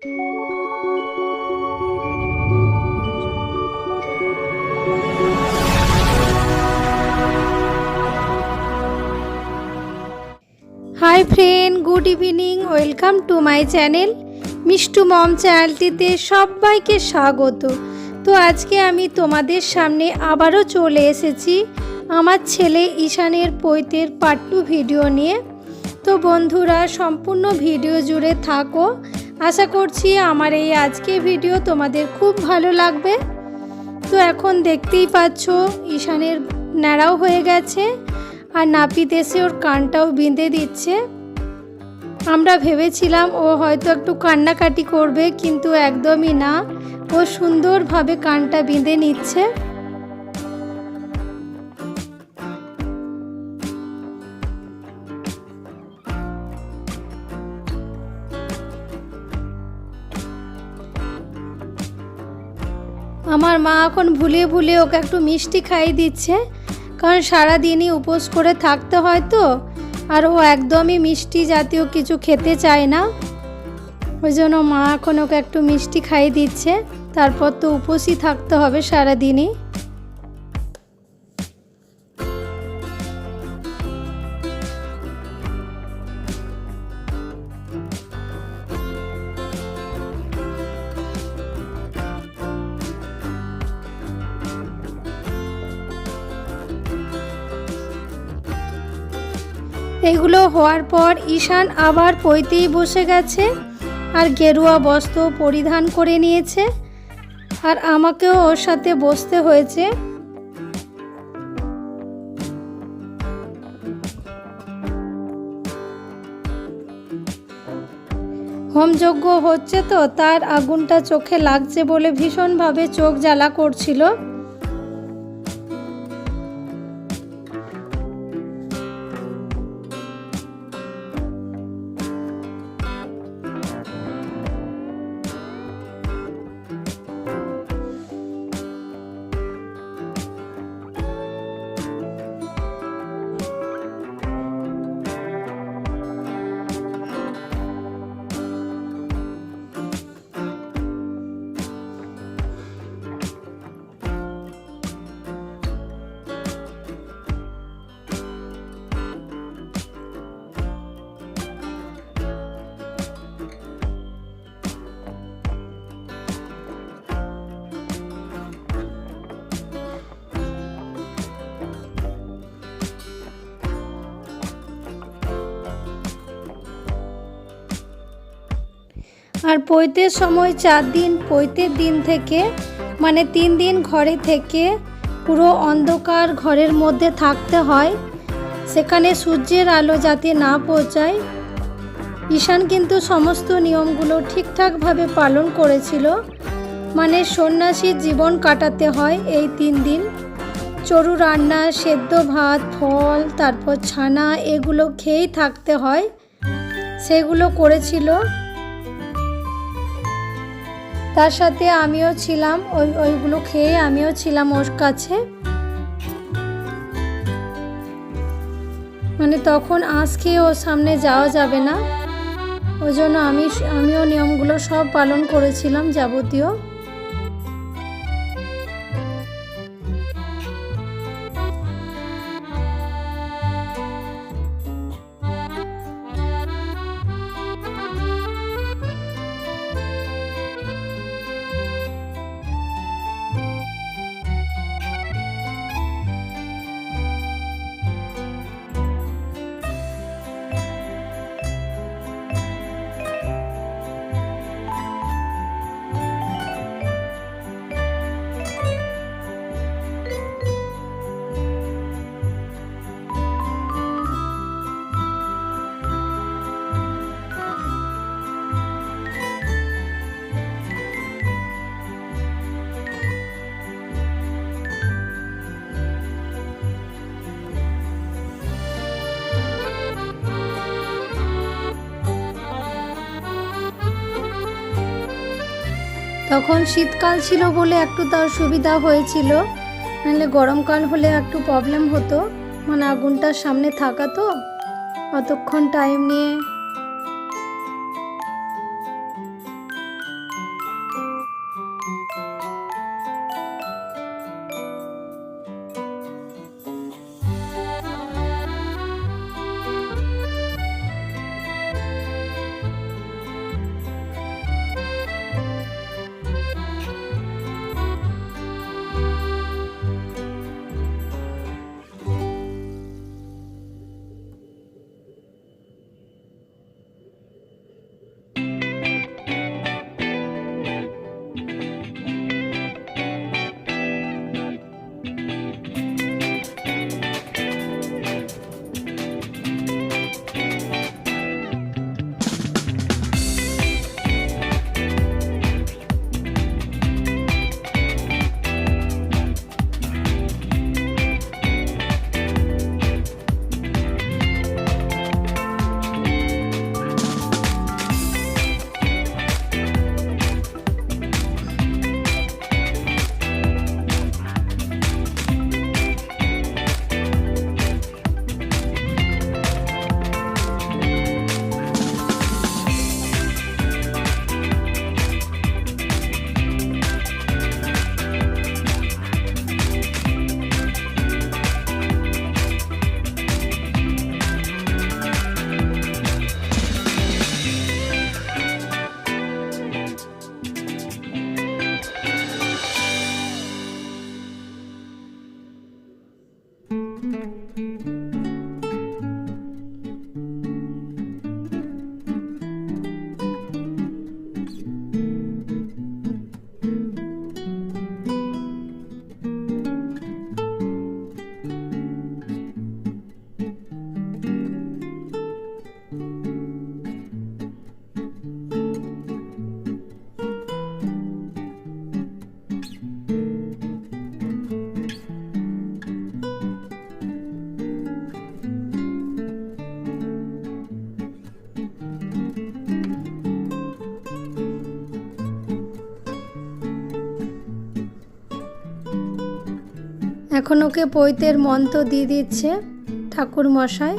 Hi friend, good evening, welcome to my channel Mishtu মম চ্যানেলটিতে সবাইকে স্বাগত। তো আজকে আমি তোমাদের সামনে আবারও চলে এসেছি আমার ছেলে ঈশানের পৈতের পার্ট টু ভিডিও নিয়ে। তো বন্ধুরা, সম্পূর্ণ ভিডিও জুড়ে থাকো। আশা করছি আমার এই আজকে ভিডিও তোমাদের খুব ভালো লাগবে। তো এখন দেখতেই পাচ্ছ, ঈশানের ন্যাড়াও হয়ে গেছে আর নাপিত এসে ওর কানটাও বেঁধে দিচ্ছে। আমরা ভেবেছিলাম ও হয়তো একটু কান্নাকাটি করবে, কিন্তু একদমই না। ও সুন্দরভাবে কানটা বেঁধে নিচ্ছে। মা এখন ভুলিয়ে ভুলে ওকে একটু মিষ্টি খাইয়ে দিচ্ছে, কারণ সারাদিনই উপোস করে থাকতে হয় তো, আর ও একদমই মিষ্টি জাতীয় কিছু খেতে চায় না। ওই জন্য মা এখন ওকে একটু মিষ্টি খাইয়ে দিচ্ছে, তারপর তো উপোসই থাকতে হবে সারাদিনই। এগুলো হওয়ার পর ঈশান আবার পইতেই বসে গেছে আর গেরুয়া বস্ত্র পরিধান করে নিয়েছে। আর আমাকেও ওর সাথে বসতে হয়েছে। হোমযজ্ঞ হচ্ছে তো, তার আগুনটা চোখে লাগছে বলে ভীষণভাবে চোখ জ্বালা করছিল। আর পৈতের সময় চার দিন, পৈতের দিন থেকে মানে তিন দিন ঘরে থেকে পুরো অন্ধকার ঘরের মধ্যে থাকতে হয়। সেখানে সূর্যের আলো যাতে না পৌঁছায়। ঈশান কিন্তু সমস্ত নিয়মগুলো ঠিকঠাকভাবে পালন করেছিল। মানে সন্ন্যাসীর জীবন কাটাতে হয় এই তিন দিন। চরু রান্না, সেদ্ধ ভাত, ফল, তারপর ছানা, এগুলো খেয়েই থাকতে হয়। সেগুলো করেছিল। তার সাথে আমিও ছিলাম, ওই, ওইগুলো খেয়ে আমিও ছিলাম ওর কাছে। মানে তখন আঁশ খেয়ে ওর সামনে যাওয়া যাবে না। ওই জন্য আমি, আমিও নিয়মগুলো সব পালন করেছিলাম যাবতীয়। তখন শীতকাল ছিল বলে একটু তার সুবিধা হয়েছিল। নাহলে গরমকাল হলে একটু প্রবলেম হতো। মানে আগুনটার সামনে থাকা তো। অতক্ষণ টাইম নিয়ে এখন ওকে পৈতের মন্ত্র দিয়ে দিচ্ছে ঠাকুর মশাই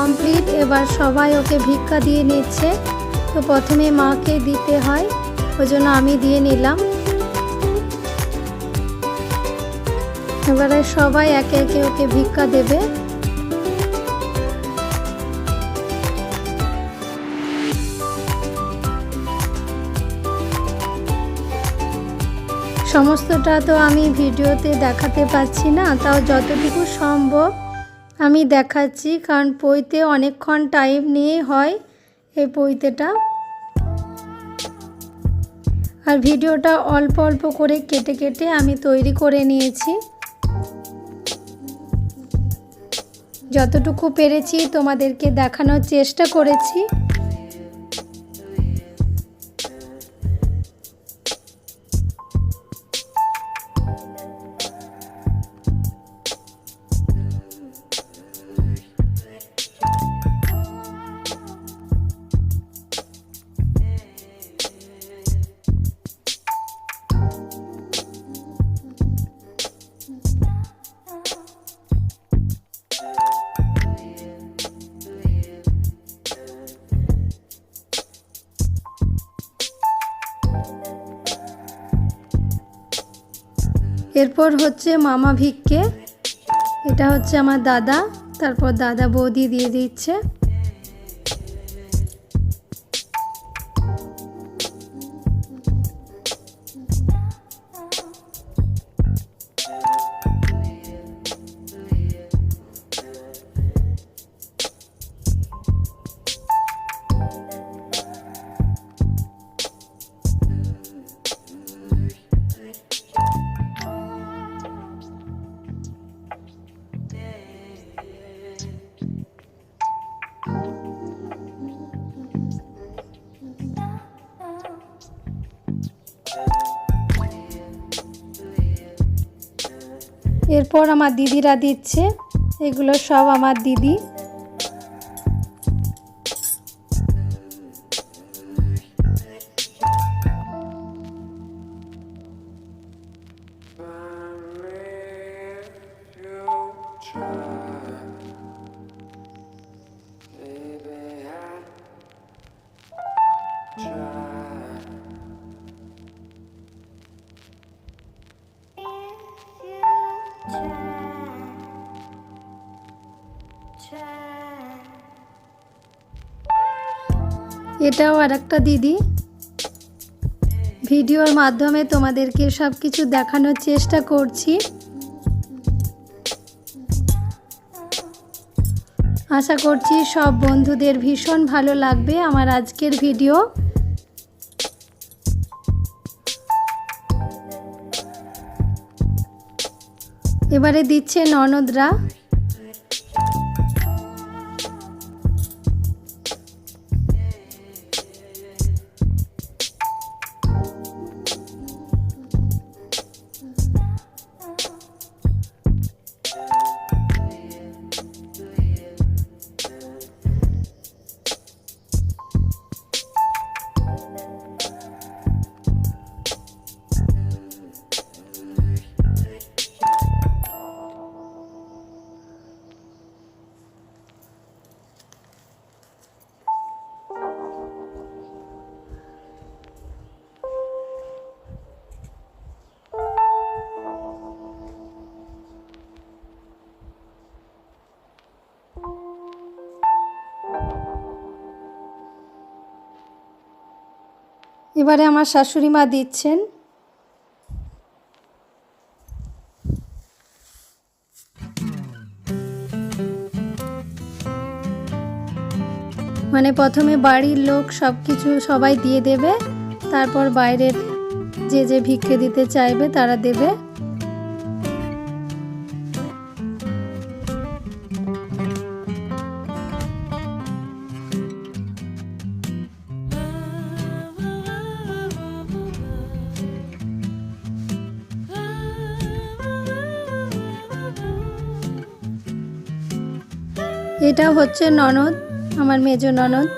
কমপ্লিট এবার সবাই ওকে ভিক্ষা দিয়ে নিচ্ছে। তো প্রথমে মাকে দিতে হয়, ওই জন্য আমি দিয়ে নিলাম। এবারে সবাই একে একে ওকে ভিক্ষা দেবে। সমস্তটা তো আমি ভিডিওতে দেখাতে পাচ্ছি না, তাও যতটুকু সম্ভব আমি দেখাচ্ছি, কারণ পইতে অনেকক্ষণ টাইম নিয়ে হয় এই পইতেটা। আর ভিডিওটা অল্প অল্প করে কেটে কেটে আমি তৈরি করে নিয়েছি। যতটুকু পেরেছি তোমাদেরকে দেখানোর চেষ্টা করেছি। এরপর হচ্ছে মামা ভিক্ষে এটা হচ্ছে আমার দাদা তারপর দাদা বৌদি দিয়ে দিচ্ছে। এরপর আমার দিদিরা দিচ্ছে। এগুলো সব আমার দিদি। এটাও আর একটা দিদি। ভিডিওর মাধ্যমে তোমাদেরকে সব কিছু দেখানোর চেষ্টা করছি। আশা করছি সব বন্ধুদের ভীষণ ভালো লাগবে আমার আজকের ভিডিও। এবারে দিচ্ছে ননদরা। এবারে আমার শাশুড়ি মা দিচ্ছেন। মানে প্রথমে বাড়ির লোক সব কিছু সবাই দিয়ে দেবে, তারপর বাইরের যে যে ভিক্ষে দিতে চাইবে তারা দেবে। এটা হচ্ছে ননদ আমার মেজ ননদ।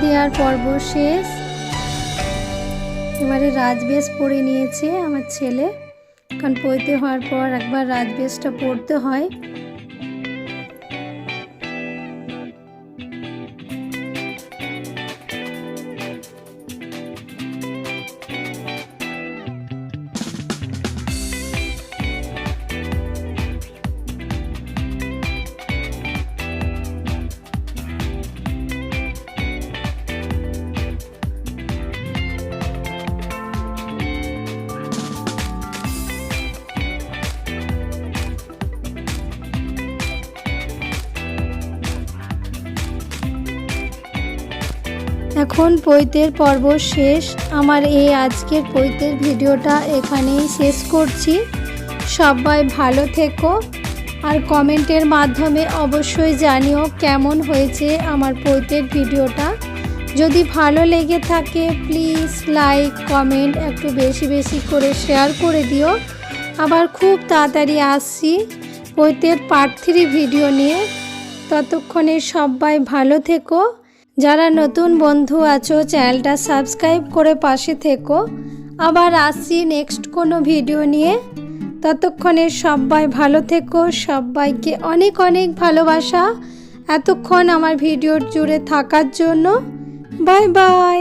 দেওয়ার পর্ব শেষ। এবারে রাজবেশ পরে নিয়েছে আমার ছেলে। কারণ পইতে হওয়ার পর একবার রাজবেশটা পড়তে হয়। এখন পৈতের পর্ব শেষ। আমার এই আজকের পৈতের ভিডিওটা এখানেই শেষ করছি। সবাই ভালো থেকো আর কমেন্টের মাধ্যমে অবশ্যই জানিও কেমন হয়েছে আমার পৈতের ভিডিওটা। যদি ভালো লেগে থাকে প্লিজ লাইক কমেন্ট একটু বেশি বেশি করে শেয়ার করে দিও। আবার খুব তাড়াতাড়ি আসছি পৈতের পার্ট থ্রি ভিডিও নিয়ে। ততক্ষণে সবাই ভালো থেকো। যারা নতুন বন্ধু আছো, চ্যানেলটা সাবস্ক্রাইব করে পাশে থেকো। আবার আসি নেক্সট কোনো ভিডিও নিয়ে। ততক্ষণে সবাই ভালো থেকো, সবাইকে অনেক অনেক ভালোবাসা। এতক্ষণ আমার ভিডিওর জুড়ে থাকার জন্য। Bye bye